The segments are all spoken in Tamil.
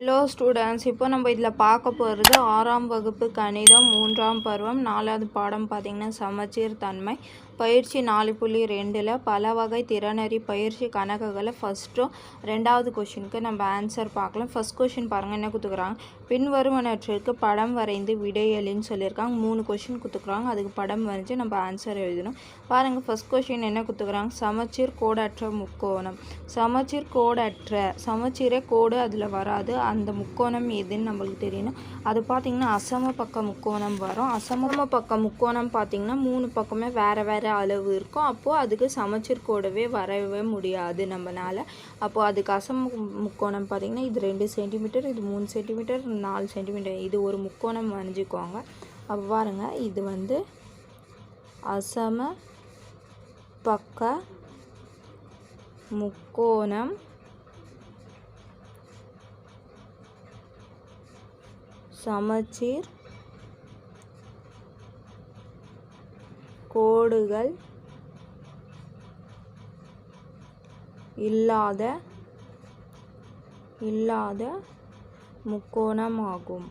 ஹலோ ஸ்டூடெண்ட்ஸ் இப்போ நம்ம இதில் பார்க்க போகிறது ஆறாம் வகுப்பு கணிதம் மூன்றாம் பருவம் நாலாவது பாடம் பார்த்திங்கன்னா சமச்சீர் தன்மை. பயிற்சி நாலு புள்ளி ரெண்டில் பல வகை திறனறி பயிற்சி கணக்குகளை ஃபஸ்ட்டும் ரெண்டாவது கொஷினுக்கு நம்ம ஆன்சர் பார்க்கலாம். ஃபஸ்ட் கொஷின் பாருங்கள் என்ன கொடுத்துக்குறாங்க பின்வருவனற்றிற்கு படம் வரைந்து விடையலின்னு சொல்லியிருக்காங்க. மூணு கொஷின் கொடுத்துக்குறாங்க அதுக்கு படம் வரைஞ்சி நம்ம ஆன்சர் எழுதணும். பாருங்கள் ஃபஸ்ட் கொஷின் என்ன கொடுத்துக்குறாங்க சமச்சீர் கோடற்ற முக்கோணம். சமச்சீர் கோடற்ற. சமச்சீரே கோடு அதில் வராது. அந்த முக்கோணம் எதுன்னு நம்மளுக்கு தெரியணும். அது பார்த்திங்கன்னா அசம பக்க முக்கோணம் வரும். அசம பக்க முக்கோணம் பார்த்திங்கன்னா மூணு பக்கமே வேறு வேறு அளவு இருக்கும் அப்போது அதுக்கு சமச்சீர் கூடவே வரவே முடியாது நம்மளால் அப்போது அதுக்கு அசம் முக்கோணம் பார்த்திங்கன்னா இது ரெண்டு சென்டிமீட்டர் இது மூணு சென்டிமீட்டர் நாலு சென்டிமீட்டர் இது ஒரு முக்கோணம் வரைஞ்சிக்கோங்க. அப்போ பாருங்க இது வந்து அசம பக்க முக்கோணம் சமச்சீர் கோடுகள் இல்லாத இல்லாத முக்கோணமாகும்.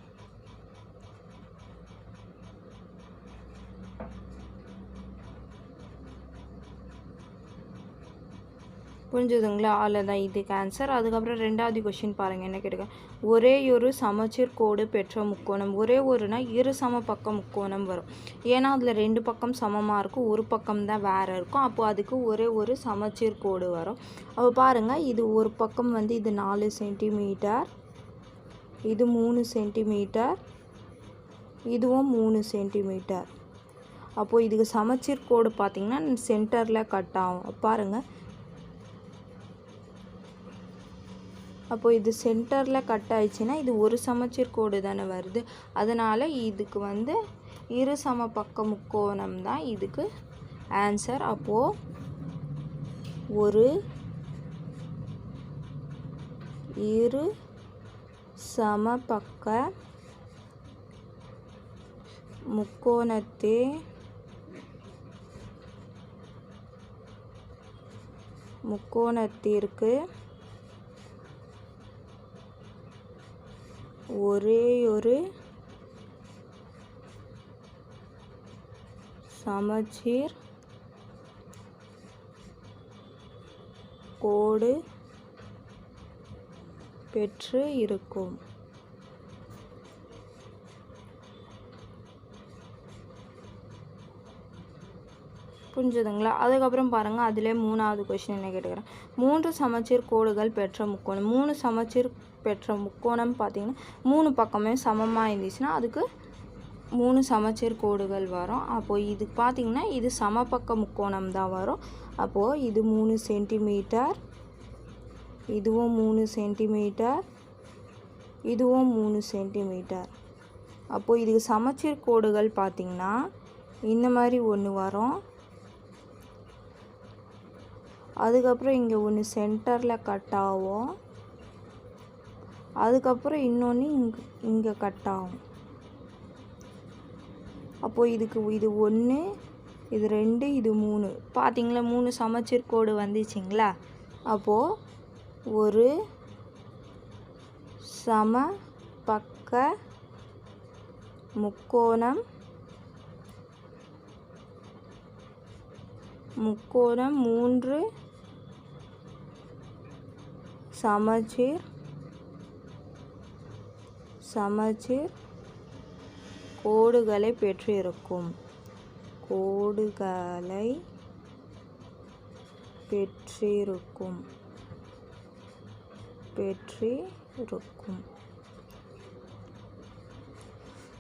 புரிஞ்சுதுங்களா? அவ்வளோதான் இதுக்கு ஆன்சர் அதுக்கப்புறம் ரெண்டாவது கொஷின் பாருங்கள் என்ன கேட்டுக்க? ஒரே ஒரு சமச்சீர் கோடு பெற்ற முக்கோணம். ஒரே ஒருனா இரு சம பக்கம் முக்கோணம் வரும். ஏன்னா அதில் ரெண்டு பக்கம் சமமாக இருக்கும் ஒரு பக்கம் தான் வேறு இருக்கும். அப்போது அதுக்கு ஒரே ஒரு சமச்சீர் கோடு வரும். அப்போ பாருங்கள் இது ஒரு பக்கம் வந்து இது நாலு சென்டிமீட்டர் இது மூணு சென்டிமீட்டர் இதுவும் மூணு சென்டிமீட்டர் அப்போது இதுக்கு சமச்சீர் கோடு பார்த்திங்கன்னா சென்டரில் கட் ஆகும். பாருங்கள் அப்போது இது சென்டரில் கட் ஆயிடுச்சுன்னா இது ஒரு சமச்சீர் கோடு தானே வருது. அதனால் இதுக்கு வந்து இரு சம பக்க முக்கோணம் தான் இதுக்கு ஆன்சர். அப்போது ஒரு இரு சம பக்க முக்கோணத்தே முக்கோணத்திற்கு ஒரேயொரு சமச்சீர் கோடு பெற்று இருக்கும். புரிஞ்சுதுங்களா? அதுக்கப்புறம் பாருங்கள் அதிலே மூணாவது கொஷின் என்ன கேட்டுக்கிறேன்? மூன்று சமச்சீர் கோடுகள் பெற்ற முக்கோணம். மூணு சமச்சீர் பெற்ற முக்கோணம் பார்த்திங்கன்னா மூணு பக்கமே சமமாக இருந்துச்சுன்னா அதுக்கு மூணு சமச்சீர் கோடுகள் வரும். அப்போது இது பார்த்திங்கன்னா இது சமபக்க முக்கோணம் தான் வரும். அப்போது இது மூணு சென்டிமீட்டர் இதுவும் மூணு சென்டிமீட்டர் இதுவும் மூணு சென்டிமீட்டர் அப்போது இதுக்கு சமச்சீர் கோடுகள் பார்த்திங்கன்னா இந்த மாதிரி ஒன்று வரும். அதுக்கப்புறம் இங்கே ஒன்று சென்டரில் கட் ஆகும். அதுக்கப்புறம் இன்னொன்று இங்கே இங்கே கட் ஆகும். அப்போது இதுக்கு இது ஒன்று இது ரெண்டு இது மூணு. பார்த்தீங்களா மூணு சமச்சீர் கோடு வந்துச்சுங்களா? அப்போது ஒரு சம பக்க முக்கோணம் முக்கோணம் மூன்று சமச்சீர் சமச்சீர் கோடுகளை பெற்றிருக்கும். கோடுகளை பெற்றிருக்கும். பெற்றிருக்கும்.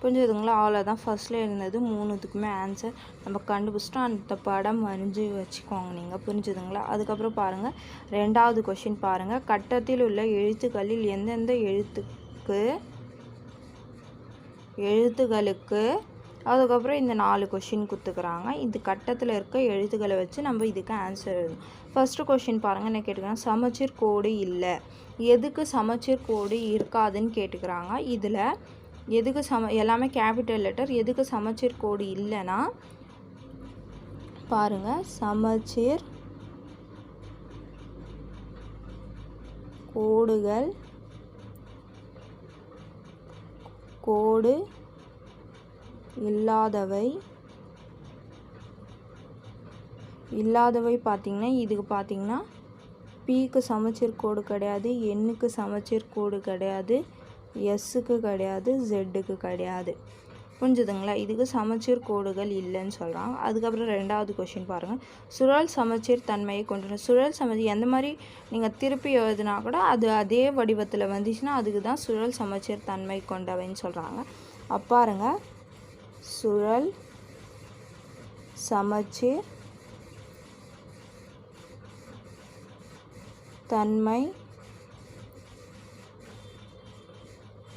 புரிஞ்சுதுங்களா? அவ்வளோதான் ஃபஸ்ட்டில் இருந்தது மூணுத்துக்குமே ஆன்சர் நம்ம கண்டுபிடிச்சிட்டோம். அந்த படம் வரைஞ்சி வச்சுக்கோங்க நீங்கள் புரிஞ்சுதுங்களா? அதுக்கப்புறம் பாருங்கள் ரெண்டாவது கொஷின் பாருங்கள் கட்டத்தில் உள்ள எழுத்துக்களில் எந்தெந்த எழுத்துக்கு எழுத்துகளுக்கு அதுக்கப்புறம் இந்த நாலு கொஷின் கொடுத்துக்கிறாங்க இந்த கட்டத்தில் இருக்க எழுத்துக்களை வச்சு நம்ம இதுக்கு ஆன்சர் எழுதணும். ஃபஸ்ட்டு கொஷின் பாருங்கள் என்ன கேட்டுக்கிறாங்க? சமச்சீர் கோடு இல்லை. எதுக்கு சமச்சீர் கோடு இருக்காதுன்னு கேட்டுக்கிறாங்க. இதில் எதுக்கு சம எல்லாமே கேபிட்டல் லெட்டர் எதுக்கு சமச்சீர் கோடு இல்லைன்னா பாருங்கள் சமச்சீர் கோடுகள் கோடு இல்லாதவை இல்லாதவை பார்த்திங்கன்னா இதுக்கு பார்த்திங்கன்னா பிக்கு சமச்சீர் கோடு கிடையாது எண்ணுக்கு சமச்சீர் கோடு கிடையாது எஸ்ஸுக்கு கிடையாது ஜெட்டுக்கு கிடையாது. புரிஞ்சுதுங்களா? இதுக்கு சமச்சீர் கோடுகள் இல்லைன்னு சொல்கிறாங்க அதுக்கப்புறம் ரெண்டாவது கொஷின் பாருங்கள் சுழல் சமச்சீர் தன்மையை கொண்டு சுழல் சமச்சீர் எந்த மாதிரி நீங்கள் திருப்பி எழுதுனா கூட அது அதே வடிவத்தில் வந்துச்சுன்னா அதுக்கு தான் சுழல் சமச்சீர் தன்மை கொண்டவைன்னு சொல்கிறாங்க அப்பாருங்க சுழல் சமச்சீர் தன்மை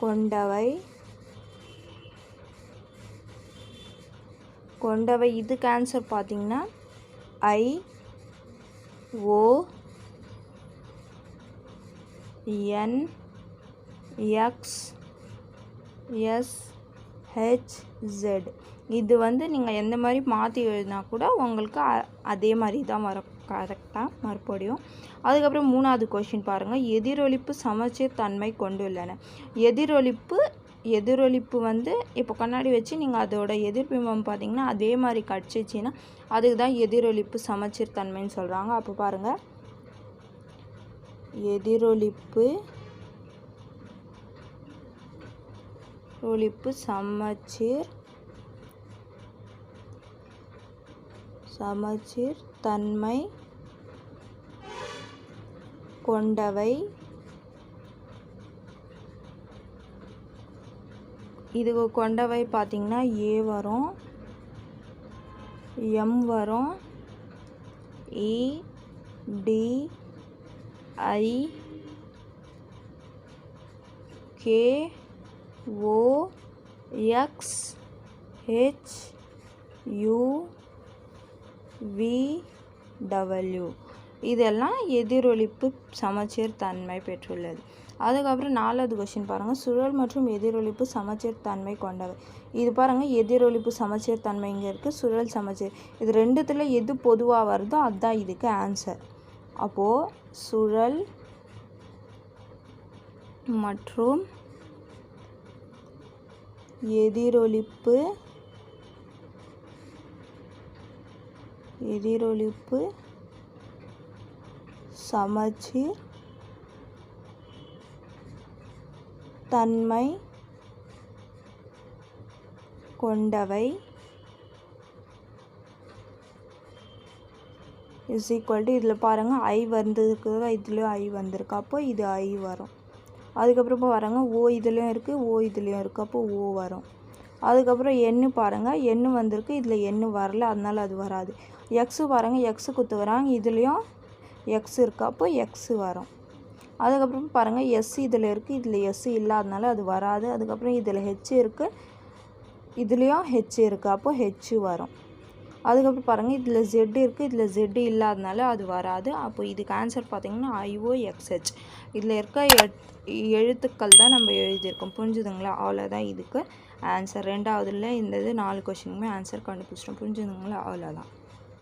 கொண்டவை. கொண்டவை இதுக்கு ஆன்சர் பார்த்தீங்கன்னா I O N X S H Z இது வந்து நீங்கள் எந்த மாதிரி மாற்றி எழுதினா கூட உங்களுக்கு அதே மாதிரி தான் வரும். கரெக்டாக மறுபடியும் அதுக்கப்புறம் மூணாவது கொஷின் பாருங்கள் எதிரொலிப்பு சமச்சீர் தன்மை கொண்டுள்ளன. எதிரொலிப்பு எதிரொலிப்பு வந்து இப்போ கண்ணாடி வச்சு நீங்கள் அதோட எதிர்பிம்பம் பார்த்தீங்கன்னா அதே மாதிரி கடிச்சிச்சின்னா அதுக்கு தான் எதிரொலிப்பு சமச்சீர் தன்மைன்னு சொல்கிறாங்க அப்போ பாருங்கள் எதிரொலிப்பு ஒழிப்பு சமச்சீர் சமச்சீர் தன்மை கொண்டவை. இது கொண்டவை பார்த்திங்கன்னா ஏ வரும். எம் வரும். E D I K O X H U V W. இதெல்லாம் எதிரொலிப்பு சமச்சீர் தன்மை பெற்றுள்ளது. அதுக்கப்புறம் நாலாவது கொஷின் பாருங்கள் சுழல் மற்றும் எதிரொலிப்பு சமச்சீர் தன்மை கொண்டவை. இது பாருங்கள் எதிரொலிப்பு சமச்சீர் தன்மை இங்கே இருக்குது சுழல் சமச்சீர். இது ரெண்டுத்தில் எது பொதுவாக வருதோ அதுதான் இதுக்கு ஆன்சர் அப்போது சுழல் மற்றும் எதிரொலிப்பு எதிரொலிப்பு சமச்சீர் தன்மை கொண்டவை இஸ் ஈக்குவல் டு இதில் பாருங்கள் ஐ வந்ததுக்கு இதுலேயும் ஐ வந்திருக்கு. அப்போ இது ஐ வரும். அதுக்கப்புறம் பாருங்கள் ஓ இதுலேயும் இருக்குது ஓ இதுலேயும் இருக்குது அப்போ ஓ வரும். அதுக்கப்புறம் எண்ணு பாருங்கள் எண்ணு வந்திருக்கு இதில் எண்ணு வரல அதனால் அது வராது. எக்ஸு பாருங்கள் எக்ஸு குத்து வராங்க இதுலேயும் எக்ஸ் இருக்குது அப்போ எக்ஸு வரும். அதுக்கப்புறம் பாருங்கள் எஸ் இதில் இருக்குது இதில் எஸ் இல்லாதனால அது வராது. அதுக்கப்புறம் இதில் ஹெச் இருக்குது இதுலேயும் ஹெச் இருக்குது அப்போ ஹெச்சு வரும். அதுக்கப்புறம் பாருங்கள் இதில் ஜெட் இருக்குது இதில் ஜெட்டு இல்லாதனால அது வராது. அப்போ இதுக்கு ஆன்சர் பார்த்திங்கன்னா ஐஓ எக்ஸ்ஹெச் இதில் இருக்க எழுத்துக்கள் தான் நம்ம எழுதியிருக்கோம். புரிஞ்சுதுங்களா? அவ்வளோதான் இதுக்கு ஆன்சர் ரெண்டாவதுல இந்த இது நாலு கொஷினுமே ஆன்சர் கண்டுபிடிச்சிட்டோம். புரிஞ்சுதுங்களா? அவ்வளோதான்